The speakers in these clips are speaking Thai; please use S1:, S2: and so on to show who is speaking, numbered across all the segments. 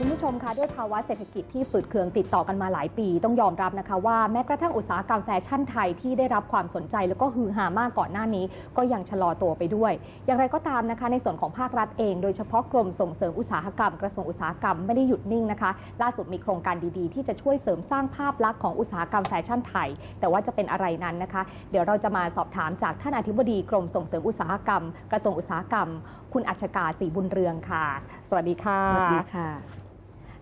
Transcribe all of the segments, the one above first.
S1: คุณผู้ชมคะด้วยภาวะเศรษฐกิจที่ฝืดเคืองติดต่อกันมาหลายปี ต้องยอมรับนะคะว่าแม้กระทั่งอุตสาหกรรมแฟชั่นไทยที่ได้รับความสนใจแล้วก็ฮือฮามากก่อนหน้านี้ ก็ยังชะลอตัวไปด้วย อย่างไรก็ตามนะคะ ในส่วนของภาครัฐเอง โดยเฉพาะกรมส่งเสริมอุตสาหกรรมกระทรวงอุตสาหกรรมไม่ได้หยุดนิ่งนะคะล่าสุดมีโครงการดีๆ ที่จะช่วยเสริมสร้างภาพลักษณ์ของอุตสาหกรรมแฟชั่นไทย แต่ว่าจะเป็นอะไรนั้นนะคะ เดี๋ยวเราจะมาสอบถามจากท่านอธิบดีกรมส่งเสริมอุตสาหกรรม กระทรวงอุตสาหกรรม คุณอัชกาศรีบุญเรืองค่ะ สวัสดีค่ะ
S2: สวัสดีค่ะ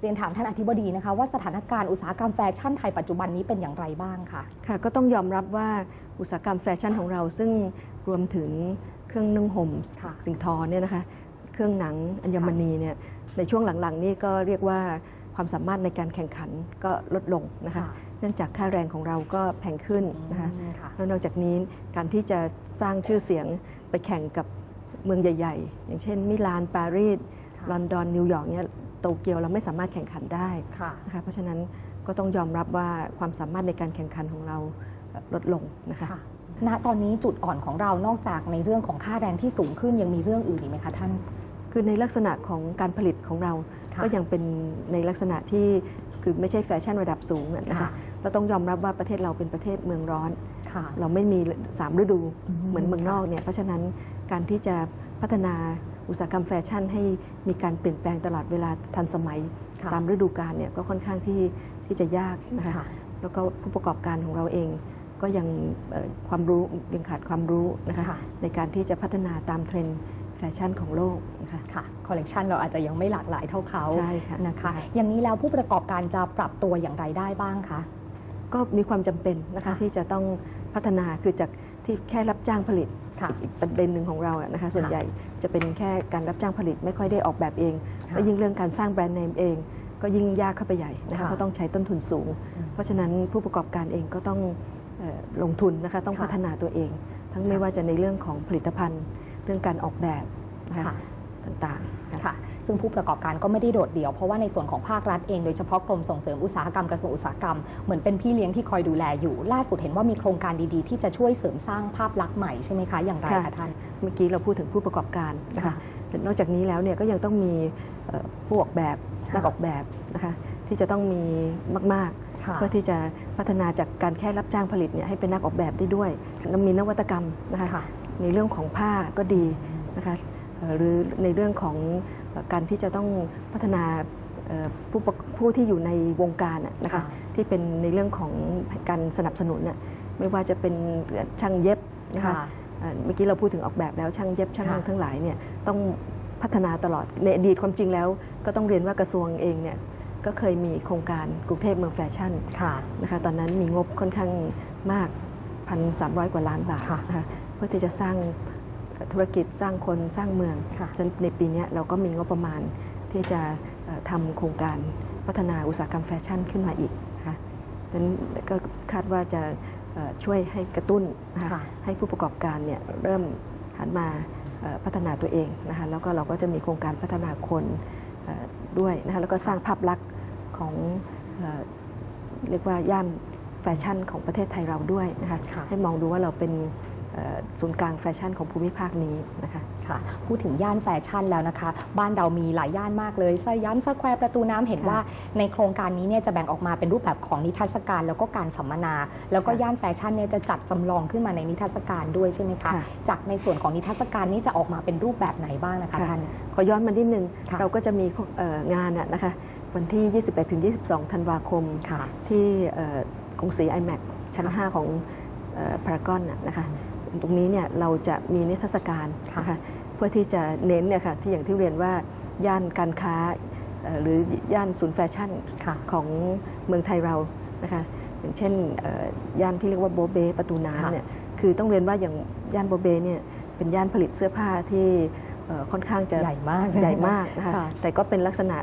S1: รียนถามท่านอธิบดีนะคะว่าสถานการณ์อุตสาหกรรมแฟชั่นไทยปัจจุบันนี้เป็นอย่างไรบ้างคะ
S2: ค่ะก็ต้องยอมรับว่าอุตสาหกรรมแฟชั่นของเราซึ่งรวมถึงเครื่องนึ่งห่ม
S1: ค่ะ
S2: สิ่งทอเนี่ยนะคะเครื่องหนังอัญมณีเนี่ยในช่วงหลังๆ นี่ก็เรียกว่าความสามารถในการแข่งขันก็ลดลงนะคะเนื่องจากค่าแรงของเราก็แพงขึ้นนะคะ
S1: อืมค่ะ
S2: แล้วนอกจากนี้การที่จะสร้างชื่อเสียงไปแข่งกับเมืองใหญ่ ๆ อย่างเช่นมิลานปารีส
S1: ค่ะ
S2: ลอนดอนนิวยอร์กเนี่ย โตเกียวเราไม่สามารถแข่งขันได้
S1: ค่ะ
S2: นะคะเพราะฉะนั้นก็ต้องยอมรับว่าความสามารถในการแข่งขันของเราเอ่อลดลงนะคะ
S1: ค่ะณตอนนี้จุดอ่อนของเรานอกจากในเรื่องของค่าแรงที่สูงขึ้นยังมีเรื่องอื่นอีกไหมคะท่าน
S2: คือในลักษณะของการผลิตของเรา
S1: ค่ะ
S2: ก็ยังเป็นในลักษณะที่คือไม่ใช่แฟชั่นระดับสูงอะนะคะ
S1: ค่ะ
S2: เราต้องยอมรับว่าประเทศเราเป็นประเทศเมืองร้อน
S1: ค่ะ
S2: เราไม่มีสามฤดู
S1: อืม
S2: เหมือนเมืองนอกเนี่ยเพราะฉะนั้นการที่จะพัฒนา อุตสาหกรรมแฟชั่นให้มีการเปลี่ยนแปลงตลอดเวลาทันสมัย
S1: ค่ะ
S2: ตามฤดูกาลเนี่ยก็ค่อนข้างที่ที่จะยากนะคะ
S1: ค่ะ
S2: แล้วก็ผู้ประกอบการของเราเองก็ยังเอ่อความรู้ยังขาดความรู้นะคะ
S1: ค่ะ
S2: ในการที่จะพัฒนาตามเทรนด์แฟชั่นของโลกนะคะ
S1: ค่ะคอลเลกชันเราอาจจะยังไม่หลากหลายเท่าเขา
S2: ใช่ค่ะ
S1: นะคะ
S2: ค่ะ
S1: อย่างนี้แล้วผู้ประกอบการจะปรับตัวอย่างไรได้บ้างคะ
S2: ก็มีความจำเป็นนะคะ
S1: ค่ะ
S2: ที่จะต้องพัฒนาคือจากที่แค่รับจ้างผลิต
S1: ค่ะ
S2: อีกประเด็นหนึ่งของเราอะนะคะส่วน
S1: ค่ะ
S2: ใหญ่จะเป็นแค่การรับจ้างผลิตไม่ค่อยได้ออกแบบเอง
S1: ค่ะ
S2: แล้วยิ่งเรื่องการสร้างแบรนด์เนมเอง ก็ยิ่งยากเข้าไปใหญ่นะคะ
S1: ค่ะ
S2: เพราะต้องใช้ต้นทุนสูง
S1: อืม
S2: เพราะฉะนั้นผู้ประกอบการเองก็ต้องเอ่อลงทุนนะคะต้อง
S1: ค่ะ
S2: พัฒนาตัวเอง ทั้งไม่
S1: ค่ะ
S2: ว่าจะในเรื่องของผลิตภัณฑ์ เรื่องการออกแบบนะคะ
S1: ค่ะ
S2: ต่างๆนะคะ
S1: ค่ะซึ่งผู้ประกอบการก็ไม่ได้โดดเดี่ยว เพราะว่าในส่วนของภาครัฐเองโดยเฉพาะกรมส่งเสริมอุตสาหกรรมกระทรวงอุตสาหกรรมเหมือนเป็นพี่เลี้ยงที่คอยดูแลอยู่ ล่าสุดเห็นว่ามีโครงการดีๆ ที่จะช่วยเสริมสร้างภาพลักษณ์ใหม่ใช่ไหมคะอย่างไร
S2: ค่ะ
S1: คะท่าน
S2: เมื่อกี้เราพูดถึงผู้ประกอบการนะคะ
S1: ค่ะ
S2: แต่นอกจากนี้แล้วเนี่ยก็ยังต้องมีเอ่อผู้ออกแบบ
S1: ค่ะ
S2: นักออกแบบนะคะที่จะต้องมีมาก
S1: ค่ะ
S2: ๆเพื่อที่จะพัฒนาจากการแค่รับจ้างผลิตเนี่ยให้เป็นนักออกแบบได้ด้วยแล้วมีนวัตกรรมนะคะ
S1: ค่ะ
S2: ในเรื่องของผ้าก็ดีนะคะเอ่อ หรือในเรื่องของเอ่อการที่จะต้องพัฒนาเอ่อผู้ประผู้ที่อยู่ในวงการน่ะนะคะ
S1: ค่ะ
S2: ที่เป็นในเรื่องของการสนับสนุนน่ะไม่ว่าจะเป็นช่างเย็บนะคะ
S1: ค่ะ
S2: เอ่อเมื่อกี้เราพูดถึงออกแบบแล้วช่างเย็บช่าง
S1: ค่ะ
S2: ทั้งหลายเนี่ยต้องพัฒนาตลอดในอดีตความจริงแล้ว ก็ต้องเรียนว่ากระทรวงเองเนี่ยก็เคยมีโครงการกรุงเทพเมืองแฟชั่น
S1: ค่ะ
S2: นะคะตอนนั้นมีงบค่อนข้างมาก 1,300 กว่าล้านบาท
S1: ค่ะ
S2: นะคะเพื่อที่จะสร้าง ธุรกิจสร้างคนสร้างเมือง
S1: ค่ะ
S2: จนในปีเนี้ยเราก็มีงบประมาณที่จะเอ่อทำโครงการพัฒนาอุตสาหกรรมแฟชั่นขึ้นมาอีกนะคะดังนั้นก็คาดว่าจะเอ่อช่วยให้กระตุ้นนะคะ
S1: ค่ะ
S2: ให้ผู้ประกอบการเนี่ยเริ่มหันมาเอ่อพัฒนาตัวเองนะคะแล้วก็เราก็จะมีโครงการพัฒนาคนเอ่อด้วยนะคะแล้วก็สร้างภาพลักษณ์ของเอ่อเรียกว่าย่านแฟชั่นของประเทศไทยเราด้วยนะคะ
S1: ค่ะ
S2: ให้มองดูว่าเราเป็นเอ่อ ศูนย์กลางแฟชั่นของภูมิภาคนี้นะคะ
S1: ค่ะพูดถึงย่านแฟชั่นแล้วนะคะ บ้านเรามีหลายย่านมากเลยสยามสแควร์ประตูน้ำเห็น
S2: ค่ะ
S1: ว่าในโครงการนี้เนี่ยจะแบ่งออกมาเป็นรูปแบบของนิทรรศการ แล้วก็การสัมมนา แล้วก็
S2: ค่ะ
S1: ย่านแฟชั่นเนี่ยจะจัดจำลองขึ้นมาในนิทรรศการด้วยใช่ไหมคะ
S2: ค่ะ
S1: จากในส่วนของนิทรรศการนี้จะออกมาเป็นรูปแบบไหนบ้างนะคะ
S2: ค่ะ
S1: ท่าน
S2: ขอย้อนมานิดนึง
S1: ค่ะ
S2: เราก็จะมีเอ่องานน่ะนะคะวันที่ 21ถึง22 ธันวาคม
S1: ค่ะ
S2: ที่เอ่อกรุงศรี iMac ชั้น
S1: ค่ะ
S2: 5ของพารากอนน่ะนะคะ ตรงนี้เนี่ยเราจะมีนิทรรศการ
S1: ค่ะ
S2: นะคะเพื่อที่จะเน้นเนี่ยค่ะที่อย่างที่เรียนว่าย่านการค้าเอ่อหรือย่านศูนย์แฟชั่น
S1: ค่ะ
S2: ของเมืองไทยเรานะคะอย่างเช่นเอ่อย่านที่เรียกว่าโบเบประตูน้ำ
S1: ค่ะ
S2: เนี่ยคือต้องเรียนว่าอย่างย่านโบเบเนี่ยเป็นย่านผลิตเสื้อผ้าที่เอ่อค่อนข้างจะ
S1: ใหญ่มาก
S2: ใหญ่มากนะคะ
S1: ค่ะ
S2: แต่ก็เป็นลักษณะ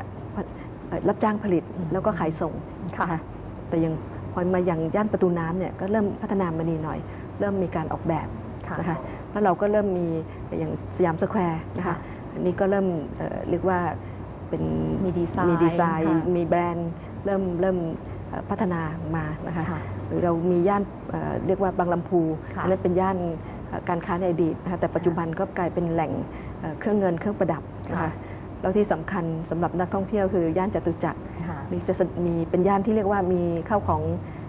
S2: เอ่อรับจ้างผลิต
S1: อืม
S2: แล้วก็ขายส่ง
S1: ค่ะ
S2: นแต่ยังพอมาอย่างย่านประตูน้ำเนี่ยก็เริ่มพัฒนามาดีหน่อย เริ่มมีการออกแบบ
S1: ค่ะ
S2: นะคะแล้วเราก็เริ่มมีอย่างสยามสแควร์นะคะ
S1: ค่ะ
S2: อันนี้ก็เริ่มเอ่อเรียกว่าเป็น
S1: มีดีไซน์
S2: มีดีไซน์
S1: ค่ะ
S2: มีแบรนด์เริ่มเริ่มเอ่อพัฒนามานะคะ
S1: ค่ะ
S2: หรือเรามีย่านเอ่อเรียกว่าบางลำพู
S1: ค่ะ
S2: อันนั้นเป็นย่านเอ่อการค้าในอดีตนะคะแต่ปัจจุบันก็กลายเป็นแหล่งเอ่อเครื่องเงินเครื่องประดับนะ
S1: ค่ะ
S2: คะแล้วที่สำคัญสำหรับนักท่องเที่ยวคือย่านจตุจักร
S1: ค่ะ
S2: นี่จะมีเป็นย่านที่เรียกว่ามีข้าวของ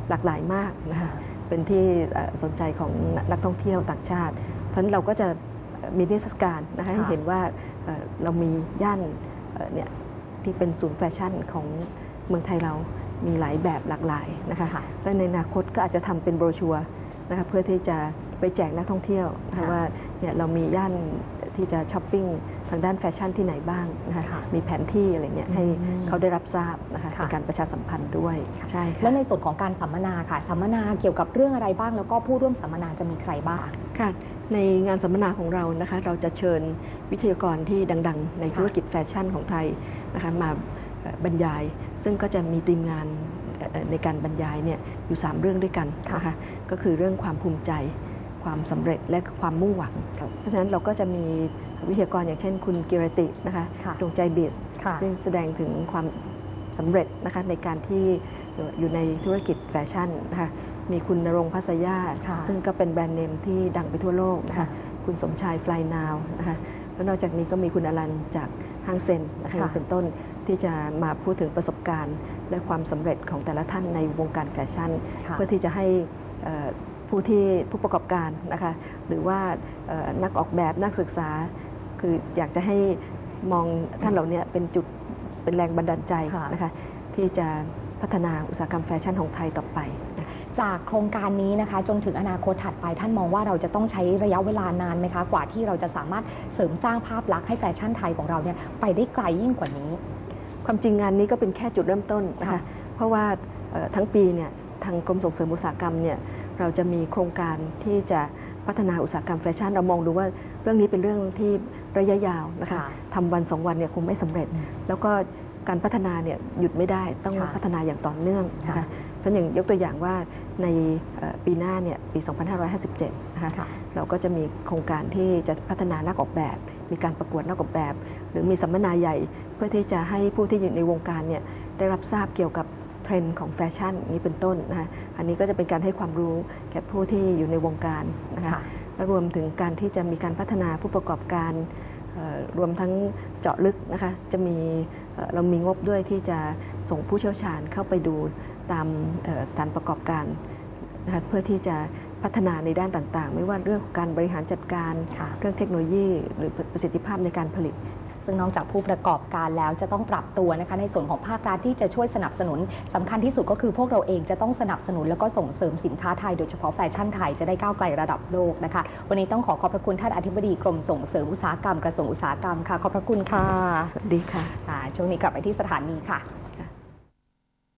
S2: หลากหลายมากนะคะ เป็นที่เอ่อสนใจของนักท่องเที่ยวต่างชาติ เพราะฉะนั้นเราก็จะมีนิทรรศการนะคะให้
S1: ค่ะ
S2: เห็นว่าเอ่อเรามีย่านเอ่อเนี่ยที่เป็นศูนย์แฟชั่นของเมืองไทยเรามีหลายแบบหลากหลายนะคะ
S1: ค่ะ
S2: และในอนาคตก็อาจจะทำเป็นโบรชัวร์นะคะเพื่อที่จะไปแจกนักท่องเที่ยวนะคะ
S1: ค่ะ
S2: ว่าเนี่ยเรามีย่านที่จะช้อปปิ้ง ทางด้านแฟชั่นที่ไหนบ้างนะคะ
S1: ค่ะ
S2: มีแผนที่อะไรเงี้ยให้
S1: อืม
S2: เขาได้รับทราบนะคะ
S1: ค่ะ
S2: ในการประชาสัมพันธ์ด้วยใช่ค่ะ
S1: แล้วในส่วนของการสัมมนาค่ะ สัมมนาเกี่ยวกับเรื่องอะไรบ้าง แล้วก็ผู้ร่วมสัมมนาจะมีใครบ้าง
S2: ค่ะในงานสัมมนาของเรานะคะเราจะเชิญวิทยากรที่ดัง ๆ ใน
S1: ค่ะ
S2: ธุรกิจแฟชั่นของไทยนะคะมาเอ่อบรรยาย ซึ่งก็จะมีทีมงานเอ่อในการบรรยายเนี่ยอยู่ 3 เรื่องด้วยกันนะคะก็คือเรื่องความภูมิใจ ความสำเร็จและความมุ่งหวัง เพราะฉะนั้นเราก็จะมีวิทยากรอย่างเช่นคุณกิรตินะคะ
S1: ค่ะ
S2: ดวงใจบิส
S1: ค่ะ
S2: ซึ่งแสดงถึงความสำเร็จนะคะในการที่อยู่ในธุรกิจแฟชั่นนะคะมีคุณนรงค์พัสยา
S1: ค่ะ
S2: ซึ่งก็เป็นแบรนด์เนมที่ดังไปทั่วโลกนะคะ
S1: ค่ะ
S2: คุณสมชายฟลายนาวนะคะแล้วนอกจากนี้ก็มีคุณอลันจากห้างเซนนะคะ
S1: ค่ะ
S2: เป็นต้นที่จะมาพูดถึงประสบการณ์ และความสำเร็จของแต่ละท่านในวงการแฟชั่น
S1: ค่ะ
S2: เพื่อที่จะให้เอ่อ ผู้ที่ผู้ประกอบการนะคะหรือว่าเอ่อนักออกแบบนักศึกษา คืออยากจะให้มองท่านเหล่านี้เป็นจุดเป็นแรงบันดาลใจ
S1: ค่ะ
S2: นะคะที่จะพัฒนาอุตสาหกรรมแฟชั่นของไทยต่อไปนะคะ
S1: จากโครงการนี้นะคะ จนถึงอนาคตถัดไปท่านมองว่าเราจะต้องใช้ระยะเวลานานไหมคะ กว่าที่เราจะสามารถเสริมสร้างภาพลักษณ์ให้แฟชั่นไทยของเราเนี่ยไปได้ไกลยิ่งกว่านี้
S2: ความจริงงานนี้ก็เป็นแค่จุดเริ่มต้นนะคะ
S1: ค่ะ
S2: เพราะว่าเอ่อทั้งปีเนี่ยทางกรมส่งเสริมอุตสาหกรรมเนี่ย เราจะมีโครงการที่จะพัฒนาอุตสาหกรรมแฟชั่นเรามองดูว่าเรื่องนี้เป็นเรื่องที่ระยะยาวนะคะ
S1: ค่ะ
S2: ทำวันสองวันเนี่ยคงไม่สำเร็จ
S1: อืม
S2: แล้วก็การพัฒนาเนี่ยหยุดไม่ได้ต้อง
S1: ค่ะ
S2: พัฒนาอย่างต่อเนื่องนะ
S1: ค่ะ
S2: คะเพราะอย่างยกตัวอย่างว่าในเอ่อปีหน้าเนี่ยปี 2557 นะคะ
S1: ค่ะ
S2: เราก็จะมีโครงการที่จะพัฒนานักออกแบบ มีการประกวดนักออกแบบ หรือมีสัมมนาใหญ่เพื่อที่จะให้ผู้ที่อยู่ในวงการเนี่ยได้รับทราบเกี่ยวกับ เทรนด์ของแฟชั่นนี้เป็นต้นนะคะอันนี้ก็จะเป็นการให้ความรู้แก่ผู้ที่อยู่ในวงการนะคะ
S1: ค่ะ
S2: และรวมถึงการที่จะมีการพัฒนาผู้ประกอบการเอ่อรวมทั้งเจาะลึกนะคะจะมีเอ่อเรามีงบด้วยที่จะส่งผู้เชี่ยวชาญเข้าไปดูตามเอ่อสถานประกอบการนะคะเพื่อที่จะพัฒนาในด้านต่างๆ ไม่ว่าเรื่องของการบริหารจัดการ
S1: ค่ะ
S2: เรื่องเทคโนโลยี หรือประสิทธิภาพในการผลิต
S1: ซึ่งนอกจากผู้ประกอบการแล้วจะต้องปรับตัวนะคะในส่วนของภาครัฐที่จะช่วยสนับสนุนสำคัญที่สุดก็คือพวกเราเองจะต้องสนับสนุนแล้วก็ส่งเสริมสินค้าไทยโดยเฉพาะแฟชั่นไทยจะได้ก้าวไกลระดับโลกนะคะ วันนี้ต้องขอขอบพระคุณท่านอธิบดีกรมส่งเสริมอุตสาหกรรมกระทรวงอุตสาหกรรมค่ะขอบพระคุณค่ะ
S2: สวัสดีค่ะ
S1: อ่าช่วงนี้กลับไปที่สถานีค่ะ